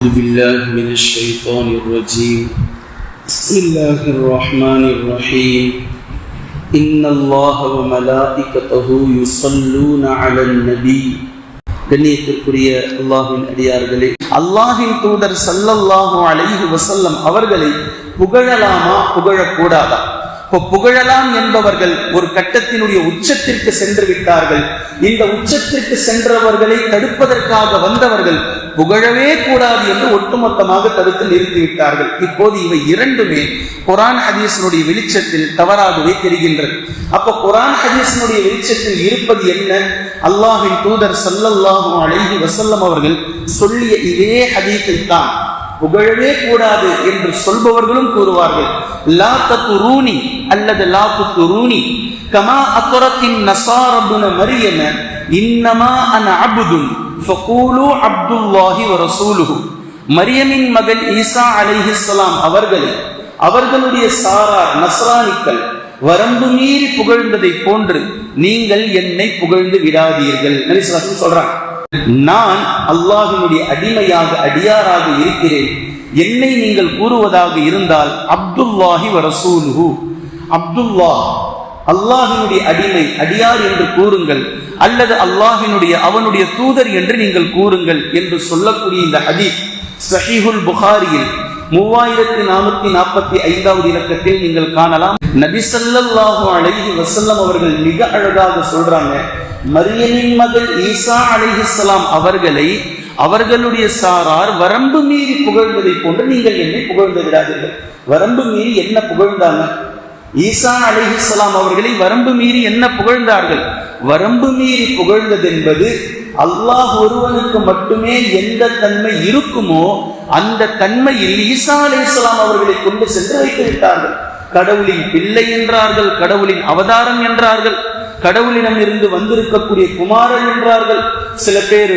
أعوذ بالله من الشيطان الرجيم بسم الله الرحمن الرحيم إن الله وملائكته يصلون على النبي கண்ணியத்திற்குரிய அல்லாஹின் அடியார்களே அல்லாஹின் தூதர் சல்லல்லாஹு அலைஹி வசல்லம் அவர்களை புகழலாமா புகழக்கூடாதா இப்போ புகழலாம் என்பவர்கள் ஒரு கட்டத்தினுடைய உச்சத்திற்கு சென்று விட்டார்கள். இந்த உச்சத்திற்கு சென்றவர்களை தடுப்பதற்காக வந்தவர்கள் புகழவே கூடாது என்று ஒட்டுமொத்தமாக தடுத்து நிறுத்திவிட்டார்கள் இப்போது இவை இரண்டுமே குரான் ஹதீஸனுடைய வெளிச்சத்தில் தவறாகவே தெரிகின்றது. அப்ப குரான் ஹதீஸினுடைய வெளிச்சத்தில் இருப்பது என்ன? அல்லாஹின் தூதர் சல்லல்லாஹு அழகி வசல்லம் அவர்கள் சொல்லிய இதே ஹதீஸை தான் புகழவே கூடாது என்று சொல்பவர்களும் கூறுவார்கள். லா தத்துரூனி அல்லது லா துத்துரூனி கமா அக்குரத்தின் நசாரபுன மரியன இன்னமா அன அபுதுன் ஃபகூலு அப்துல்லாஹி வ ரசூலுஹு. மரியமின் மகன் ஈசா அலைஹிஸ்ஸலாம் அவர்களை அவர்களுடைய சாரார் நஸ்ரானிக்கள் வரம்பு மீறி புகழ்ந்ததை போன்று நீங்கள் என்னை புகழ்ந்து விடாதீர்கள். நபிசுவாசம் சொல்றாங்க. நான் அல்லாஹினுடைய அடிமையாக அடியாராக இருக்கிறேன். என்னை நீங்கள் கூறுவதாக இருந்தால் அப்துல்லாஹி வரசூலுஹு அப்துல்லா அல்லாஹினுடைய அடிமை அடியார் என்று கூறுங்கள். அல்லது அல்லாஹினுடைய அவனுடைய தூதர் என்று நீங்கள் கூறுங்கள் என்று சொல்லக்கூடிய இந்த ஹதீஸ் சஹீஹுல் புகாரியில் மூவாயிரத்தி நானூத்தி நாற்பத்தி ஐந்தாவது இலக்கத்தில் நீங்கள் காணலாம். நபிசல்லாஹு அழகி வசல்லம் அவர்கள் மிக அழகாக சொல்றாங்க. மரியனின் மகள் ஈசா அலிஹிஸ்லாம் அவர்களை அவர்களுடைய சாரார் வரம்பு மீறி புகழ்ந்ததை போன்று நீங்கள் என்னை புகழ்ந்து விடாதீர்கள். வரம்பு மீறி என்ன புகழ்ந்தாங்க? ஈசா அலிஹிஸ்லாம் அவர்களை வரம்பு மீறி என்ன புகழ்ந்தார்கள்? வரம்பு மீறி புகழ்ந்தது என்பது அல்லாஹ் ஒருவனுக்கு மட்டுமே எந்த தன்மை இருக்குமோ அந்த தன்மையில் ஈசா அலிஸ்லாம் அவர்களை கொண்டு சென்று வைத்து விட்டார்கள். கடவுளின் பிள்ளை என்றார்கள் கடவுளின் அவதாரம் என்றார்கள். கடவுளிடம் இருந்து வந்திருக்கக்கூடிய குமாரன் என்றார்கள். சில பேர்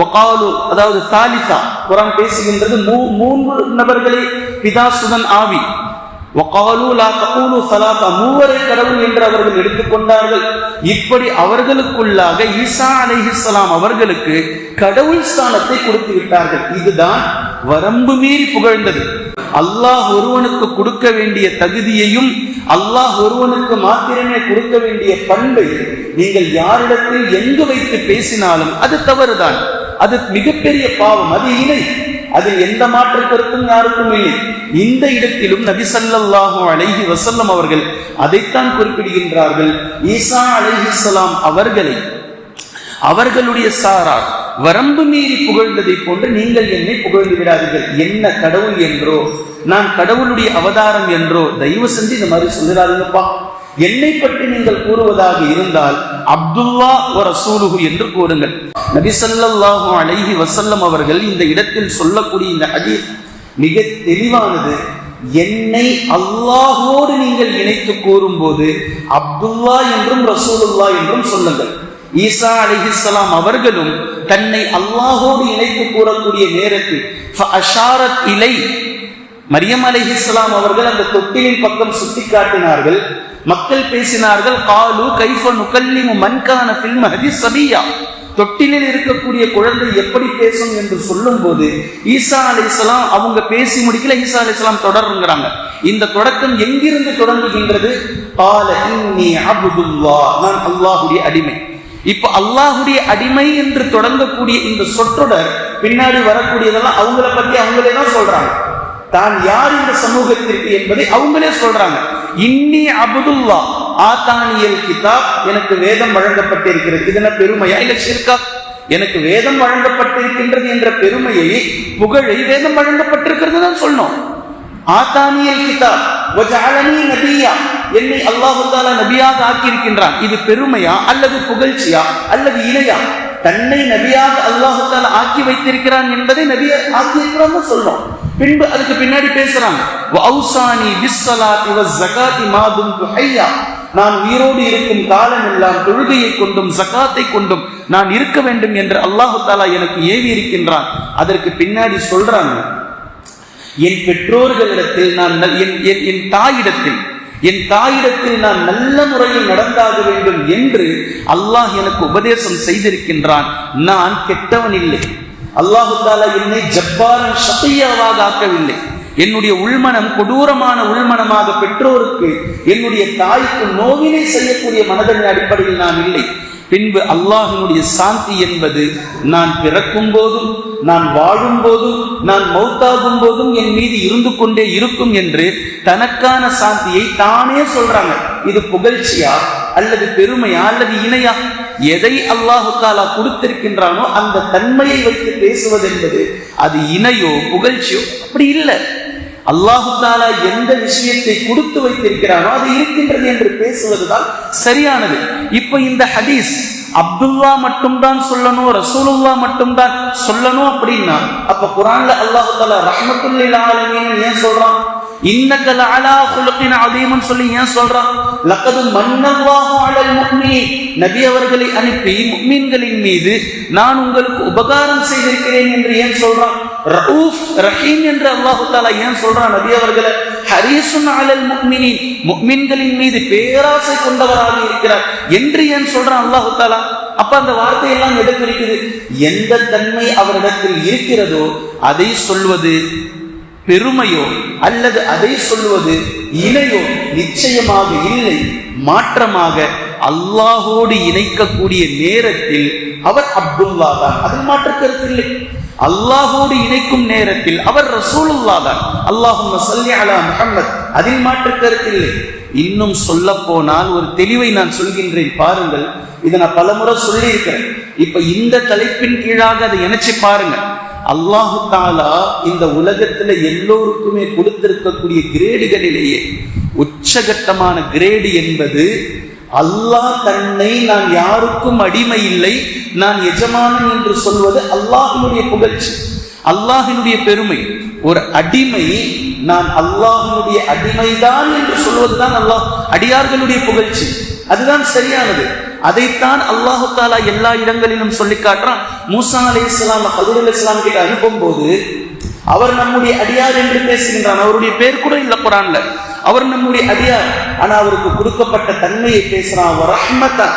வகாலு அதாவது சாலிசா புறம் பேசுகின்றது மூன்று நபர்களே பிதாசுதன் ஆவி. லா மூவரை கடவுள் என்று அவர்கள் எடுத்துக்கொண்டார்கள். இப்படி அவர்களுக்குள்ளாக ஈசா அலிஹிஸ்லாம் அவர்களுக்கு கடவுள் ஸ்தானத்தை கொடுத்து விட்டார்கள். இதுதான் வரம்பு மீறி புகழ்ந்தது. அல்லாஹ் ஒருவனுக்கு கொடுக்க வேண்டிய தகுதியையும் அல்லாஹ் ஒருவனுக்கு மாத்திரமே கொடுக்க வேண்டிய பண்பை நீங்கள் யாரிடத்தில் எங்கு வைத்து பேசினாலும் அது தவறுதான். அது மிகப்பெரிய பாவம் அது இணை. அதில் எந்த மாற்று கருத்தும் யாருக்கும் இல்லை. இந்த இடத்திலும் நபிசல்லாஹும் அழகி வசல்லம் அவர்கள் அதைத்தான் குறிப்பிடுகின்றார்கள். ஈசா அலைஹிஸ்லாம் அவர்களை அவர்களுடைய சாரார் வரம்பு மீறி புகழ்ந்ததை போன்று நீங்கள் என்னை புகழ்ந்து விடாதீர்கள். என்ன கடவுள் என்றோ நான் கடவுளுடைய அவதாரம் என்றோ தயவு செஞ்சு இந்த மாதிரி சொல்லிடாதீங்கப்பா. என்னை பற்றி நீங்கள் கூறுவதாக இருந்தால் அப்துல்லா ரசூலுகு என்று கூறுங்கள். நபிசல்லாஹு அலைஹி வசல்லம் அவர்கள் இந்த இடத்தில் சொல்லக்கூடிய இந்த ஹதீஸ் மிக தெளிவானது. என்னை அல்லாஹோடு நீங்கள் இணைத்து கூறும்போது அப்துல்லா என்றும் ரசூலுல்லா என்றும் சொல்லுங்கள். ஈசா அலிஹிஸ்லாம் அவர்களும் தன்னை அல்லாஹோடு இணைத்து கூறக்கூடிய நேரத்தில் இலை மரியம் அலிஹிஸ்லாம் அவர்கள் அந்த தொட்டிலின் பக்கம் சுட்டி காட்டினார்கள் மக்கள் பேசினார்கள் காலு கைஃப நுகல்லிமு மன்கான ஃபில்ம் ஹதி சபியா. தொட்டிலில் இருக்கக்கூடிய குழந்தை எப்படி பேசும் என்று சொல்லும் போது ஈசா அலி இஸ்லாம் அவங்க பேசி முடிக்கல ஈசா அலி இஸ்லாம் தொடருங்கிறாங்க. இந்த தொடக்கம் எங்கிருந்து தொடங்குகின்றது? பால இன்னி அபுதுல்லா நான் அல்லாஹுடைய அடிமை. இப்ப அல்லாஹுடைய அடிமை என்று தொடங்கக்கூடிய இந்த சொற்றொடர் பின்னாடி வரக்கூடியதெல்லாம் அவங்கள பத்தி அவங்களே தான் சொல்றாங்க. தான் யார் இந்த சமூகத்திற்கு என்பதை அவங்களே சொல்றாங்க. இன்னி அபுதுல்லா ஆத்தானியல் கிதாப் எனக்கு வேதம் வழங்கப்பட்டிருக்கிறது. இதன பெருமையா? இல்ல ஷிர்கா எனக்கு வேதம் வழங்கப்பட்டிருக்கின்றது என்ற பெருமையை புகழை வேதம் வழங்கப்பட்டிருக்கிறது தான் சொன்னோம் ஆத்தானியல் கிதாப் நபியா என்னை அல்லாஹு நபியாக ஆக்கியிருக்கின்றான். இது பெருமையா அல்லது புகழ்ச்சியா அல்லது இணையா? தன்னை நபியாக அல்லாஹு ஆக்கி வைத்திருக்கிறான் என்பதை நபியா ஆக்கியிருக்கிறான்னு சொல்றோம் பின்பு அதுக்கு பின்னாடி பேசுறாங்க நான் உயிரோடு இருக்கும் காலம் எல்லாம் தொழுகையை கொண்டும் ஜகாத்தை கொண்டும் நான் இருக்க வேண்டும் என்று அல்லாஹு தாலா எனக்கு ஏவி இருக்கின்றான் அதற்கு பின்னாடி சொல்றாங்க என் பெற்றோர்களிடத்தில் நான் என் தாயிடத்தில் என் தாயிடத்தில் நான் நல்ல முறையில் நடந்தாக வேண்டும் என்று அல்லாஹ் எனக்கு உபதேசம் செய்திருக்கின்றான். நான் கெட்டவன் இல்லை. அல்லாஹுத்தாலா என்னை ஜப்பாரன் சத்தியாவாக ஆக்கவில்லை. என்னுடைய உள்மனம் கொடூரமான உள்மனமாக பெற்றோருக்கு என்னுடைய தாய்க்கு நோவினை செய்யக்கூடிய மனதன் அடிப்படையில் நான் இல்லை. பின்பு அல்லாஹினுடைய சாந்தி என்பது நான் பிறக்கும் போதும் நான் வாழும் போதும் நான் மௌத்தாகும் போதும் என் மீது இருந்து கொண்டே இருக்கும் என்று தனக்கான சாந்தியை தானே சொல்றாங்க. இது புகழ்ச்சியா அல்லது பெருமையா அல்லது இணையா? எதை அல்லாஹு தாலா கொடுத்திருக்கின்றானோ அந்த தன்மையை வைத்து பேசுவது என்பது அது இணையோ புகழ்ச்சியோ அப்படி இல்லை. அல்லாஹு தாலா எந்த விஷயத்தை கொடுத்து வைத்திருக்கிறானோ அது இருக்கின்றது என்று பேசுவதுதான் சரியானது. இப்ப இந்த ஹதீஸ் அப்துல்லா மட்டும்தான் சொல்லணும் ரசூலுல்லா மட்டும்தான் சொல்லணும் அப்படின்னா அப்ப குரான்ல அல்லாஹு தாலா ரஹமத்துல்லில் ஏன் சொல்றான்? இன்னக லஅலா குலுகின் அதீமன் சொல்லி ஏன் சொல்றான்? லக்கது மன்னல்லாஹு அலல் முக்மினி. நபி அவர்களை அனுப்பி முக்மீன்களின் மீது நான் உங்களுக்கு உபகாரம் செய்திருக்கிறேன் என்று ஏன் சொல்றான்? ரவுஃப் ரஹீம் என்று அல்லாஹு தாலா ஏன் சொல்றான்? நபி அவர்களை ஹரீசுன் அலல் முக்மினி முக்மீன்களின் மீது பேராசை கொண்டவராக இருக்கிறார் என்று ஏன் சொல்றான் அல்லாஹு தாலா அப்ப அந்த வார்த்தையெல்லாம் எது குறிக்குது? எந்த தன்மை அவரிடத்தில் இருக்கிறதோ அதை சொல்வது பெருமையோ அல்லது அதை சொல்வது இணையோ நிச்சயமாக இல்லை. மாற்றமாக அல்லாஹோடு இணைக்கக்கூடிய நேரத்தில் அவர் அப்துல்லா தான் அதில் மாற்ற கருத்து இல்லை. அல்லாஹோடு இணைக்கும் நேரத்தில் அவர் ரசூலுல்லா தான் அல்லாஹும் சல்லி அலா முஹம்மத். அதில் மாற்று கருத்தில்லை இன்னும் சொல்ல போனால் ஒரு தெளிவை நான் சொல்கின்றேன். பாருங்கள். இதை நான் பலமுறை சொல்லியிருக்கிறேன். இப்ப இந்த தலைப்பின் கீழாக அதை இணைச்சு பாருங்கள். அல்லாஹு தாலா இந்த உலகத்துல எல்லோருக்குமே கொடுத்திருக்கக்கூடிய கிரேடுகளிலேயே உச்சகட்டமான கிரேடு என்பது அல்லாஹ் தன்னை நான் யாருக்கும் அடிமை இல்லை நான் எஜமானன் என்று சொல்வது அல்லாஹினுடைய புகழ்ச்சி அல்லாஹினுடைய பெருமை. ஒரு அடிமை நான் அல்லாஹினுடைய அடிமைதான் என்று சொல்வதுதான் அல்லாஹ் அடியார்களுடைய புகழ்ச்சி. அதுதான் சரியானது. அதைத்தான் அல்லாஹு தாலா எல்லா இடங்களிலும் சொல்லி காட்டுறான். மூசா அலி இஸ்லாம் ஹதூர் அலி இஸ்லாம் கிட்ட அனுப்பும் போது அவர் நம்முடைய அடியார் என்று பேசுகின்றான். அவருடைய பேர் கூட இல்ல குரான்ல. அவர் நம்முடைய அடியார். ஆனா அவருக்கு கொடுக்கப்பட்ட தன்மையை பேசுறான். ரஹ்மத்தா.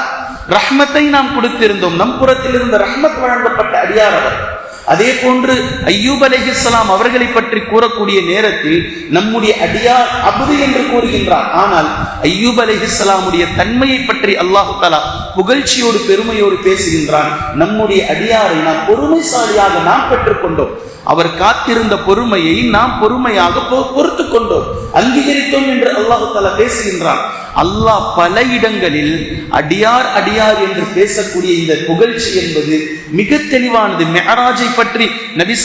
ரஹ்மத்தை நாம் கொடுத்திருந்தோம். நம் புறத்தில் இருந்த ரஹ்மத் வழங்கப்பட்ட அடியார் அவர். அதே போன்று ஐயூப் அலிஹிஸ்லாம் அவர்களை பற்றி கூறக்கூடிய நேரத்தில் நம்முடைய அடியார் அபுது என்று கூறுகின்றார். ஆனால் ஐயூப் அலிஹிஸ்லாமுடைய தன்மையை பற்றி அல்லாஹு தலா புகழ்ச்சியோடு பெருமையோடு பேசுகின்றான். நம்முடைய அடியாரை நாம் பொறுமைசாலியாக நாம் பெற்றுக்கொண்டோம். அவர் காத்திருந்த பொறுமையை நாம் பொறுமையாக பொ- கொண்டோம் அங்கீகரித்தோம் என்று அல்லாஹு தலா பேசுகின்றான். அல்லாஹ் பல இடங்களில் அடியார் அடியார் என்று பேசக்கூடிய இந்த புகழ்ச்சி என்பது மிக தெளிவானது. மெஹராஜை பற்றி நபி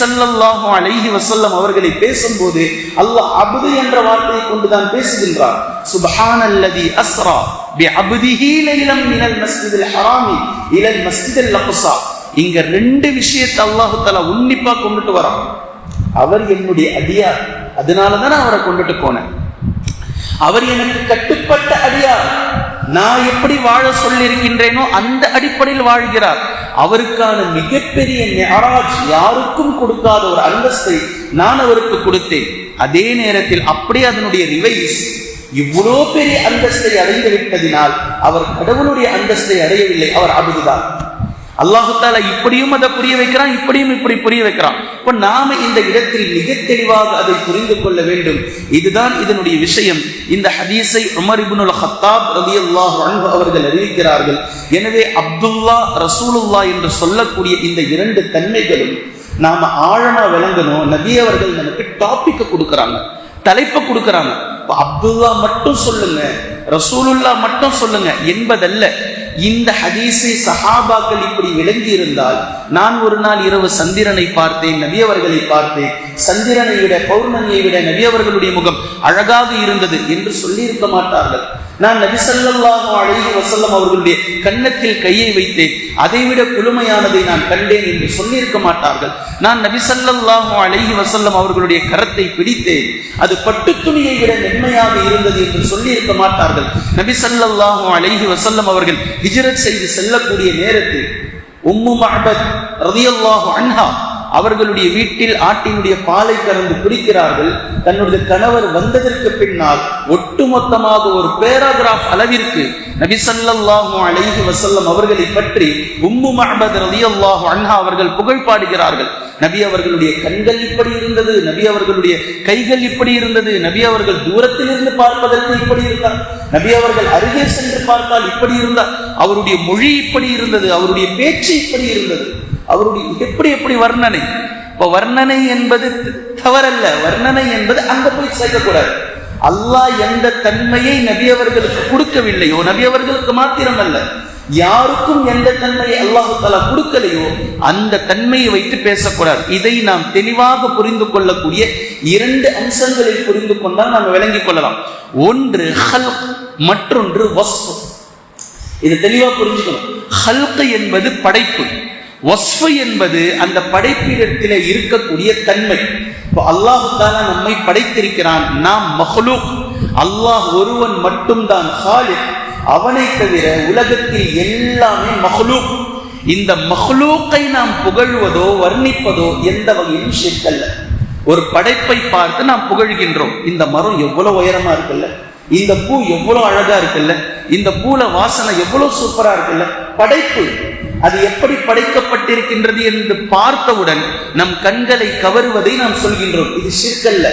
அலைஹி வசல்லம் அவர்களை பேசும்போது அல்லாஹ் அபுது என்ற வார்த்தையை கொண்டுதான் பேசுகின்றார். சுப்ஹானல்லதி அஸ்ரா பிஅப்திஹி லைலம் மினல் மஸ்ஜிதில் ஹராமி இலல் மஸ்ஜிதில் அக்ஸா. இங்க ரெண்டு விஷயத்தை அல்லாஹு தலா உன்னிப்பா கொண்டுட்டு வரான். அவர் என்னுடைய அடியார். அதனாலதான் அவரை கொண்டுட்டு போனேன். அவர் எனக்கு கட்டுப்பட்ட அடியார். நான் எப்படி வாழ சொல்லியிருக்கின்றேனோ அந்த அடிப்படையில் வாழ்கிறார். அவருக்கான மிகப்பெரிய மெஹராஜ் யாருக்கும் கொடுக்காத ஒரு அந்தஸ்தை நான் அவருக்கு கொடுத்தேன். அதே நேரத்தில் அப்படியே அதனுடைய ரிவைஸ் இவ்வளோ பெரிய அந்தஸ்தை அடைந்து விட்டதினால் அவர் கடவுளுடைய அந்தஸ்தை அடையவில்லை. அவர் அபுதுதான் அல்லாஹுத்தால இப்படியும் அதை புரிய வைக்கிறான் இப்படியும் இப்படி புரிய வைக்கிறான். இப்ப நாம இந்த இடத்தில் மிக தெளிவாக அதை புரிந்து கொள்ள வேண்டும். இதுதான் இதனுடைய விஷயம். இந்த ஹதீஸை உமர் இபுனுல் ஹத்தாப் ரவி அல்லாஹ் அவர்கள் அறிவிக்கிறார்கள். எனவே அப்துல்லா ரசூலுல்லா என்று சொல்லக்கூடிய இந்த இரண்டு தன்மைகளும் நாம ஆழமா விளங்கணும். நபி அவர்கள் நமக்கு டாபிக் கொடுக்கறாங்க தலைப்பை கொடுக்கறாங்க. அப்துல்லா மட்டும் சொல்லுங்க ரசூலுல்லா மட்டும் சொல்லுங்க என்பதல்ல. இந்த ஹதீஸை சஹாபாக்கள் இப்படி விளங்கி இருந்தால் நான் ஒரு நாள் இரவு சந்திரனை பார்த்தேன் நவியவர்களை பார்த்தேன். சந்திரனை விட பௌர்ணமியை விட நவியவர்களுடைய முகம் அழகாக இருந்தது என்று சொல்லியிருக்க மாட்டார்கள். நான் நபி அழகி வசல்லம் அவர்களுடைய கன்னத்தில் கையை வைத்தேன். அதைவிட குளுமையானதை நான் கண்டேன் என்று சொல்லியிருக்க மாட்டார்கள். நான் நபி அழகி வசல்லம் அவர்களுடைய கரத்தை பிடித்தேன். அது பட்டு துணியை விட மென்மையாக இருந்தது என்று சொல்லியிருக்க மாட்டார்கள். நபி அழகி வசல்லம் அவர்கள் ஹிஜ்ரத் செய்து செல்லக்கூடிய நேரத்தில் உம்மு மஹபத் ரதியல்லாஹு அன்ஹா அவர்களுடைய வீட்டில் ஆட்டினுடைய பாலை கறந்து குடிக்கிறார்கள். தன்னுடைய கணவர் வந்ததற்கு பின்னால் ஒட்டுமொத்தமாக ஒரு பேராகிராஃப் அளவிற்கு நபி அலைஹி வசல்லம் அவர்களை பற்றி உம்மு மஹ்மத் ரலியல்லாஹு அன்ஹா அவர்கள் புகழ் பாடுகிறார்கள். நபி அவர்களுடைய கண்கள் இப்படி இருந்தது நபி அவர்களுடைய கைகள் இப்படி இருந்தது நபி அவர்கள் தூரத்தில் இருந்து பார்ப்பதற்கு இப்படி இருந்தார் நபி அவர்கள் அருகே சென்று பார்த்தால் இப்படி இருந்தார். அவருடைய மொழி இப்படி இருந்தது அவருடைய பேச்சு இப்படி இருந்தது அவருடைய எப்படி எப்படி வர்ணனை. இப்ப வர்ணனை என்பது தவறல்ல வர்ணனை என்பது அங்க போய் சேர்க்கக்கூடாது. அல்லாஹ் எந்த தன்மையை நபி அவர்களுக்கு கொடுக்கவில்லையோ நபி அவர்களுக்கு அல்ல யாருக்கும் எந்த தன்மையை அல்லாஹு தாலா கொடுக்கலையோ அந்த தன்மையை வைத்து பேசக்கூடாது. இதை நாம் தெளிவாக புரிந்து கொள்ளக்கூடிய இரண்டு அம்சங்களில் புரிந்து கொண்டால் நாம் விளங்கிக் கொள்ளலாம். ஒன்று ஹல் மற்றொன்று வஸ்து இது தெளிவா புரிஞ்சுக்கணும். ஹல்க் என்பது படைப்பு. வஸ்ஃபு என்பது அந்த படைப்பிடத்தில் இருக்கக்கூடிய தன்மை. இப்போ அல்லாஹு தாலா நம்மை படைத்திருக்கிறான். நாம் மஹ்லூக். அல்லாஹ் ஒருவன் மட்டும்தான் ஹாலிக். அவனை தவிர உலகத்தில் எல்லாமே மஹ்லூக். இந்த மஹ்லூக்கை நாம் புகழ்வதோ வர்ணிப்பதோ எந்த வகையிலும் ஷிர்கல்ல ஒரு படைப்பை பார்த்து நாம் புகழ்கின்றோம். இந்த மரம் எவ்வளவு உயரமா இருக்குல்ல? இந்த பூ எவ்வளவு அழகா இருக்குல்ல? இந்த பூல வாசனை எவ்வளவு சூப்பரா இருக்குல்ல? படைப்பு. அது எப்படி படைக்கப்பட்டிருக்கின்றது என்று பார்த்தவுடன் நம் கண்களை கவருவதை நாம் சொல்கின்றோம். இது சிற்கல்ல.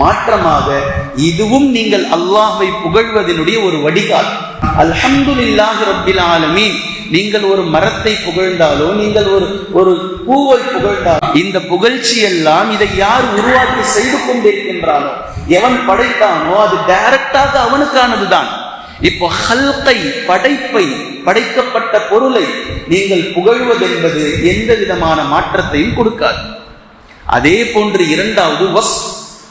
மாற்றமாக இதுவும் நீங்கள் அல்லாஹை புகழ்வதனுடைய ஒரு வடிகால். அல்ஹம்துலில்லாஹி ரப்பில் ஆலமீன். நீங்கள் ஒரு மரத்தை புகழ்ந்தாலோ நீங்கள் ஒரு ஒரு பூவை புகழ்ந்தாலோ இந்த புகழ்ச்சி எல்லாம் இதை யார் உருவாக்கி செய்து கொண்டிருக்கின்றானோ எவன் படைத்தானோ அது டைரக்டாக அவனுக்கானதுதான். இப்போ ஹல்கை படைப்பை படைக்கப்பட்ட பொருளை நீங்கள் புகழ்வதென்பது எந்த விதமான மாற்றத்தையும் கொடுக்காது. அதே போன்று இரண்டாவது வஸ்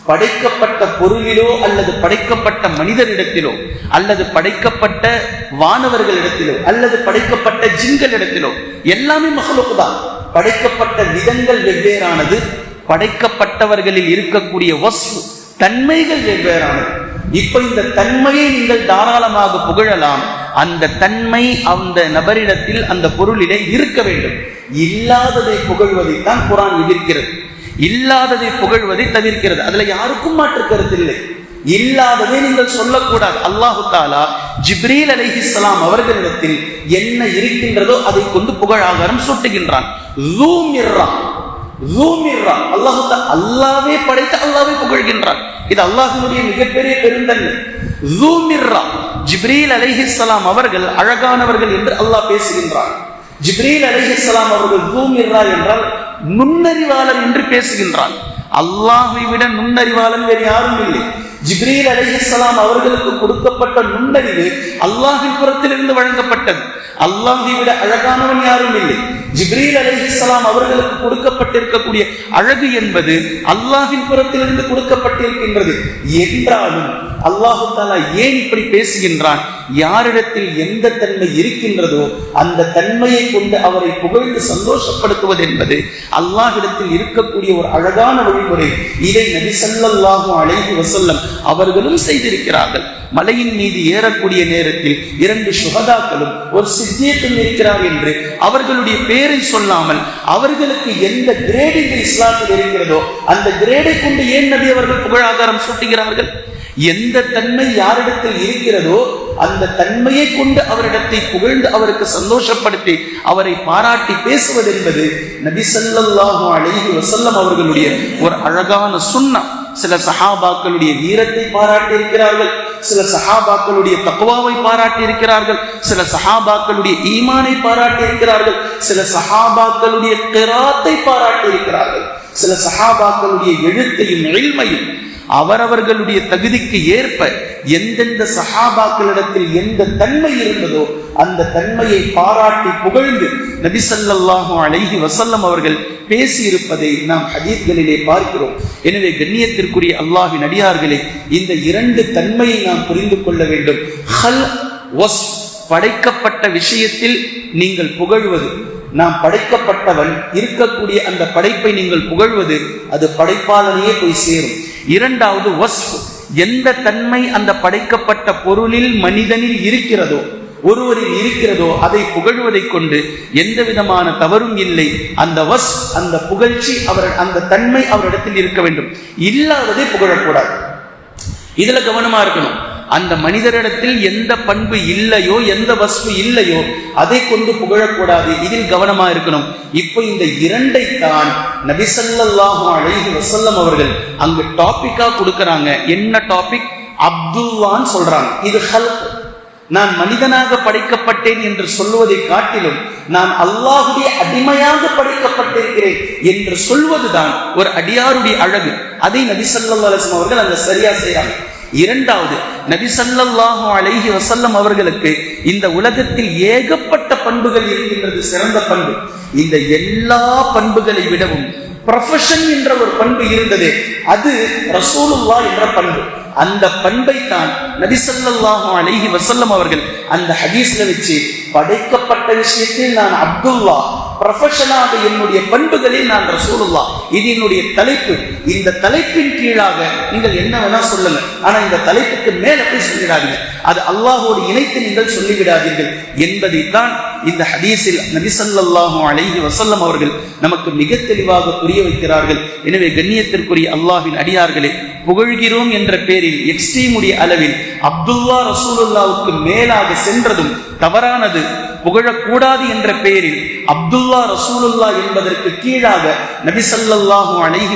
படைக்கப்பட்ட பொருளிலோ அல்லது படைக்கப்பட்ட மனிதரிடத்திலோ அல்லது படைக்கப்பட்ட வானவர்களிடத்திலோ அல்லது படைக்கப்பட்ட ஜிங்களிடத்திலோ எல்லாமே மகளுக்கு தான். படைக்கப்பட்ட விதங்கள் வெவ்வேறானது. படைக்கப்பட்டவர்களில் இருக்கக்கூடிய வஸ்து தன்மைகள் வெவ்வேறானது. இப்ப இந்த தன்மையை நீங்கள் தாராளமாக புகழலாம். அந்த தன்மை அந்த நபரிடத்தில் அந்த பொருளிலே இருக்க வேண்டும். இல்லாததை புகழ்வதைத்தான் குரான் எதிர்க்கிறது. இல்லாததை புகழ்வதை தவிர்க்கிறது. அதுல யாருக்கும் மாற்று கருத்து இல்லை. இல்லாததை நீங்கள் சொல்லக்கூடாது. அல்லாஹு தாலா ஜிப்ரீல் அலைஹிஸ்ஸலாம் அவர்களிடத்தில் என்ன இருக்கின்றதோ அதை கொண்டு புகழாகாரம் சுட்டுகின்றான். அல்லாஹு அல்லாவே படைத்து அல்லாவே புகழ்கின்றான். இது அல்லாஹனுடைய மிகப்பெரிய பெருந்தன்மை. ஜூமிர்ரா ஜிப்ரீல் அலைஹிஸ்ஸலாம் அவர்கள் அழகானவர்கள் என்று அல்லாஹ் பேசுகின்றார் ஜிப்ரீல் அலைஹிஸ்ஸலாம் அவர்கள் ஜூமிர்ரா என்றால் நுண்ணறிவாளர் என்று பேசுகின்றான். அல்லாஹை விட நுண்ணறிவாளன் வேறு யாரும் இல்லை. ஜிப்ரீல் அலைஹிஸ்ஸலாம் அவர்களுக்கு கொடுக்கப்பட்ட நுண்ணறிவு அல்லாஹின் புறத்திலிருந்து வழங்கப்பட்டது. அல்லாஹை விட அழகானவன் யாரும் இல்லை. ஜிப்ரீல் அலைஹிஸ்ஸலாம் அவர்களுக்கு கொடுக்கப்பட்டிருக்கக்கூடிய அழகு என்பது அல்லாஹின் புறத்திலிருந்து கொடுக்கப்பட்டிருக்கின்றது. என்றாலும் அல்லாஹு தாலா ஏன் இப்படி பேசுகின்றான்? யாரிடத்தில் எந்த தன்மை இருக்கின்றதோ அந்த தன்மையை கொண்டு அவரை புகழ்ந்து சந்தோஷப்படுத்துவது என்பது அல்லாஹிடத்தில் இருக்கக்கூடிய ஒரு அழகான வழிமுறை. இதை நபி ஸல்லல்லாஹு அலைஹி அவர்களும் செய்திருக்கிறார்கள். மலையின் மீது ஏறக்கூடிய நேரத்தில் இரண்டு சுகதாக்களும் ஒரு சித்தியத்தும் இருக்கிறார் என்று அவர்களுடைய பேரை சொல்லாமல் அவர்களுக்கு எந்த கிரேடிங் இஸ்லாத்தில் இருக்கிறதோ அந்த கிரேடை கொண்டு ஏன் நபி அவர்கள் புகழாதாரம் சூட்டுகிறார்கள்? எந்த தன்மை யாரிடத்தில் இருக்கிறதோ அந்த தன்மையை கொண்டு அவரிடத்தை புகழ்ந்து அவருக்கு சந்தோஷப்படுத்தி அவரை பாராட்டி பேசுவது என்பது நபி சல்லாஹு அழகி வசல்லம் அவர்களுடைய ஒரு அழகான சுண்ணா. சில சஹாபாக்களுடைய வீரத்தை பாராட்டி இருக்கிறார்கள் சில சஹாபாக்களுடைய தக்குவாவை பாராட்டி இருக்கிறார்கள் சில சஹாபாக்களுடைய ஈமானை பாராட்டி இருக்கிறார்கள் சில சஹாபாக்களுடைய கிராத்தை பாராட்டி இருக்கிறார்கள் சில சஹாபாக்களுடைய எழுத்தையும் எழ்மையும் அவரவர்களுடைய தகுதிக்கு ஏற்ப எந்தெந்த சஹாபாக்களிடத்தில் எந்த தன்மை இருந்ததோ அந்த தன்மையை பாராட்டி புகழ்ந்து நபிசல்லாஹு அழகி வசல்லம் அவர்கள் பேசியிருப்பதை நாம் ஹதீத்களிலே பார்க்கிறோம். எனவே கண்ணியத்திற்குரிய அல்லாஹி நடிகார்களே இந்த இரண்டு தன்மையை நாம் புரிந்து கொள்ள வேண்டும். ஹல் ஒஸ் படைக்கப்பட்ட விஷயத்தில் நீங்கள் புகழ்வது. நாம் படைக்கப்பட்டவன் இருக்கக்கூடிய அந்த படைப்பை நீங்கள் புகழ்வது அது படைப்பாளனையே போய் சேரும். இரண்டாவது வஸ்ஃப். எந்த தன்மை அந்த படைக்கப்பட்ட பொருளில் மனிதனில் இருக்கிறதோ ஒருவரில் இருக்கிறதோ அதை புகழ்வதை கொண்டு எந்த விதமான தவறும் இல்லை. அந்த வஸ் அந்த புகழ்ச்சி அவர் அந்த தன்மை அவரிடத்தில் இருக்க வேண்டும். இல்லாததை புகழக்கூடாது. இதுல கவனமா இருக்கணும். அந்த மனிதரிடத்தில் எந்த பண்பு இல்லையோ எந்த வஸ்து இல்லையோ அதை கொண்டு புகழக்கூடாது. இதில் கவனமா இருக்கணும். இப்போ இந்த இரண்டை தான் நபிசல்லாஹு அலைஹி வசல்லம் அவர்கள் அங்கு டாபிக்கா கொடுக்கறாங்க. என்ன டாபிக் அப்துல்லான்னு சொல்றாங்க. இது ஹல்க். நான் மனிதனாக படைக்கப்பட்டேன் என்று சொல்வதை காட்டிலும் நான் அல்லாஹுடைய அடிமையாக படைக்கப்பட்டிருக்கிறேன் என்று சொல்வதுதான் ஒரு அடியாருடைய அழகு. அதை நபி ஸல்லல்லாஹு அவர்கள் அங்க சரியா செய்றாங்க. இரண்டாவது நபிசல்லாஹு ஸல்லல்லாஹு அலைஹி வசல்லம் அவர்களுக்கு இந்த உலகத்தில் ஏகப்பட்ட பண்புகள் இருக்கின்றது சிறந்த பண்பு. இந்த எல்லா பண்புகளை விடவும் ப்ரொஃபஷன் என்ற ஒரு பண்பு இருந்தது. அது ரசூலுல்லா என்ற பண்பு. அந்த பண்பை தான் நபிசல்லாஹு அலைஹி வசல்லம் அவர்கள் அந்த ஹதீஸ்ல வச்சு படைக்கப்பட்ட விஷயத்தில் நான் அப்துல்லா ப்ரொஃபஷனாக என்னுடைய பண்புகளில் நான் ரசூலுல்லா இது என்னுடைய தலைப்பு. இந்த தலைப்பின் கீழாக நீங்கள் என்ன வேணா சொல்லல ஆனா இந்த தலைப்புக்கு மேல போய் சொல்லிடாதீங்க. அது அல்லாஹோடு இணைத்து நீங்கள் சொல்லிவிடாதீர்கள் என்பதைத்தான் இந்த ஹதீஸில் நபிசல்லாஹும் அலைஹி வசல்லம் அவர்கள் நமக்கு மிக தெளிவாக புரிய வைக்கிறார்கள். எனவே கண்ணியத்திற்குரிய அல்லாஹின் அடியார்களே புகழ்கிறோம் என்ற பேரில் எக்ஸ்ட்ரீமுடைய அளவில் அப்துல்லா ரசூலுல்லாவுக்கு மேலாக சென்றதும் தவறானது புகழக்கூடாது என்ற பெயரில் அப்துல்லா ரசூலுல்லா என்பதற்கு கீழாக நபிசல்லாஹு ஸல்லல்லாஹு அலைஹி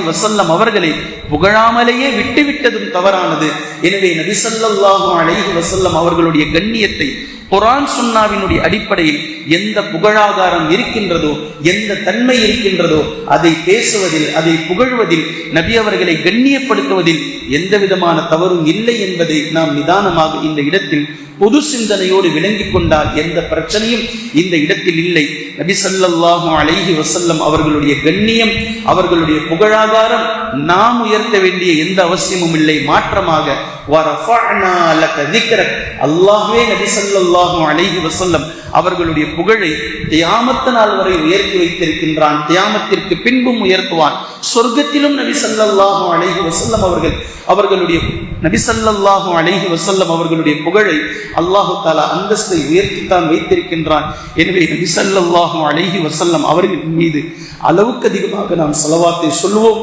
அவர்களை புகழாமலேயே விட்டுவிட்டதும் தவறானது. எனவே நபிசல்லாஹு ஸல்லல்லாஹு அலைஹி அவர்களுடைய கண்ணியத்தை குரான் சுன்னாவினுடைய அடிப்படையில் எந்த புகழாதாரம் இருக்கின்றதோ எந்த தன்மை இருக்கின்றதோ அதை பேசுவதில் அதை புகழ்வதில் நபி அவர்களை கண்ணியப்படுத்துவதில் எந்த விதமான தவறும் இல்லை என்பதை நாம் நிதானமாக இந்த இடத்தில் பொது சிந்தனையோடு விளங்கி கொண்டால் எந்த பிரச்சனையும் இந்த இடத்தில் இல்லை. நபி அலைஹி வசல்லம் அவர்களுடைய கண்ணியம் அவர்களுடைய புகழாதாரம் நாம் உயர்த்த வேண்டிய எந்த அவசியமும் இல்லை. மாற்றமாக அல்லாஹே லக அலைஹி வசல்லம் அவர்களுடைய புகழை தியாமத்த நாள் வரை உயர்த்தி வைத்திருக்கின்றான். தியாமத்திற்கு பின்பும் உயர்த்துவான். சொர்க்கத்திலும் நபி ஸல்லல்லாஹு அழகி வசல்லம் அவர்கள் அவர்களுடைய நபி அழகி வசல்லம் அவர்களுடைய புகழை அல்லாஹு தாலா அந்தஸ்தை உயர்த்தித்தான் வைத்திருக்கின்றான். எனவே நபி ஸல்லல்லாஹு அலைஹி வசல்லம் அவர்கள் மீது அளவுக்கு அதிகமாக நாம் செலவாத்தை சொல்வோம்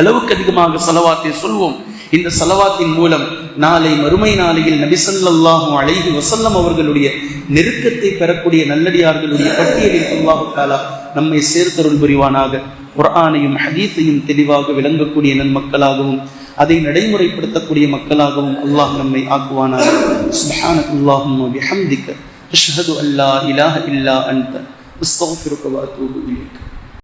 அளவுக்கு அதிகமாக செலவாத்தை சொல்வோம். இந்த செலவாத்தின் மூலம் நாளை மறுமை நாளையில் நபிசல்லாஹும் அழகி வசல்லம் அவர்களுடைய நெருக்கத்தை பெறக்கூடிய நல்லடியார்களுடைய பட்டியலில் அல்லாஹு தாலா நம்மை சேர்த்தருள் புரிவானாக. குர்ஆனையும் ஹதீஸையும் தெளிவாக விளங்கக்கூடிய நன்மக்களாகவும் அதை நடைமுறைப்படுத்தக்கூடிய மக்களாகவும் அல்லாஹ் நம்மை ஆக்குவானாக. சுப்ஹானல்லாஹும் வபிஹம்திக அஷ்ஹது அல்லா இலாஹ இல்லா அன்த. அஸ்தக்ஃபிருக வ அத்தூபு இலைக்.